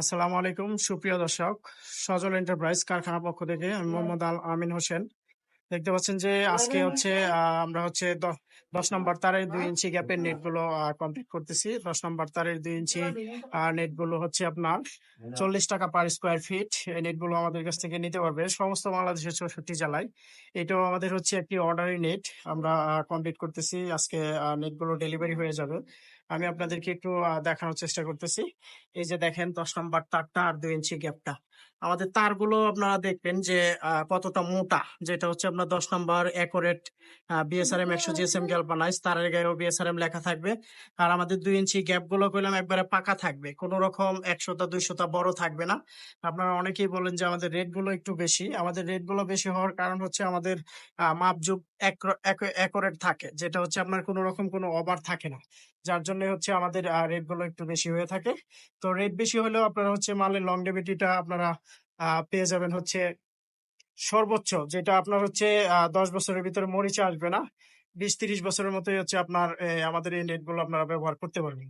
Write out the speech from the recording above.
আসসালামু আলাইকুম সুপ্রিয় দর্শক। সজল এন্টারপ্রাইজ কারখানা পক্ষ থেকে আমি মোহাম্মদ আল আমিন হোসেন। দেখতে পাচ্ছেন যে আজকে হচ্ছে আমরা হচ্ছে দশ নম্বর তারের দুই ইঞ্চি গ্যাপের নেটগুলো কমপ্লিট করতেছি। দশ নম্বর তারের দুই ইঞ্চি নেটগুলো হচ্ছে আপনার চল্লিশ টাকা পার স্কোয়ার ফিট এই নেটগুলো আমাদের কাছ থেকে নিতে পারবে সমস্ত বাংলাদেশের চৌষট্টি জেলায়। এটাও আমাদের হচ্ছে একটি অর্ডারি নেট আমরা কমপ্লিট করতেছি। আজকে নেটগুলো ডেলিভারি হয়ে যাবে। আমি আপনাদেরকে একটু দেখানোর চেষ্টা করতেছি। এই যে দেখেন, দশ নম্বর তারটা আর দুই ইঞ্চি গ্যাপটা। আমাদের তারগুলো আপনারা দেখবেন যে কতটা মোটা। যেটা হচ্ছে আপনার দশ নম্বর অ্যাকোরেট বিএসআরএম একশো জিএসএম গ্যালভানাইজ তারের গায়েও বিএসআরএম লেখা থাকবে। আর আমাদের দুই ইঞ্চি গ্যাপগুলো করলাম একবারে পাকা থাকবে। কোন রকম একশোটা, দুইশোটা বড় থাকবে না। আপনারা অনেকেই বলেন যে, আমাদের রেটগুলো একটু বেশি। আমাদের রেটগুলো বেশি হওয়ার কারণ হচ্ছে আমাদের মাপজুপ অ্যাকোরেট থাকে। যেটা হচ্ছে আপনার কোনো রকম কোনো ওভার থাকে না। যার জন্য হচ্ছে আমাদের রেটগুলো একটু বেশি হয়ে থাকে। তো রেট বেশি হলেও আপনারা হচ্ছে মালের লং লংডেভিটিটা আপনারা পেয়ে যাবেন হচ্ছে সর্বোচ্চ, যেটা আপনার হচ্ছে দশ বছরের ভিতরে মরিচা আসবে না। বিশ তিরিশ বছরের মতোই হচ্ছে আপনার আমাদের এই নেটগুলো আপনারা ব্যবহার করতে পারবেন।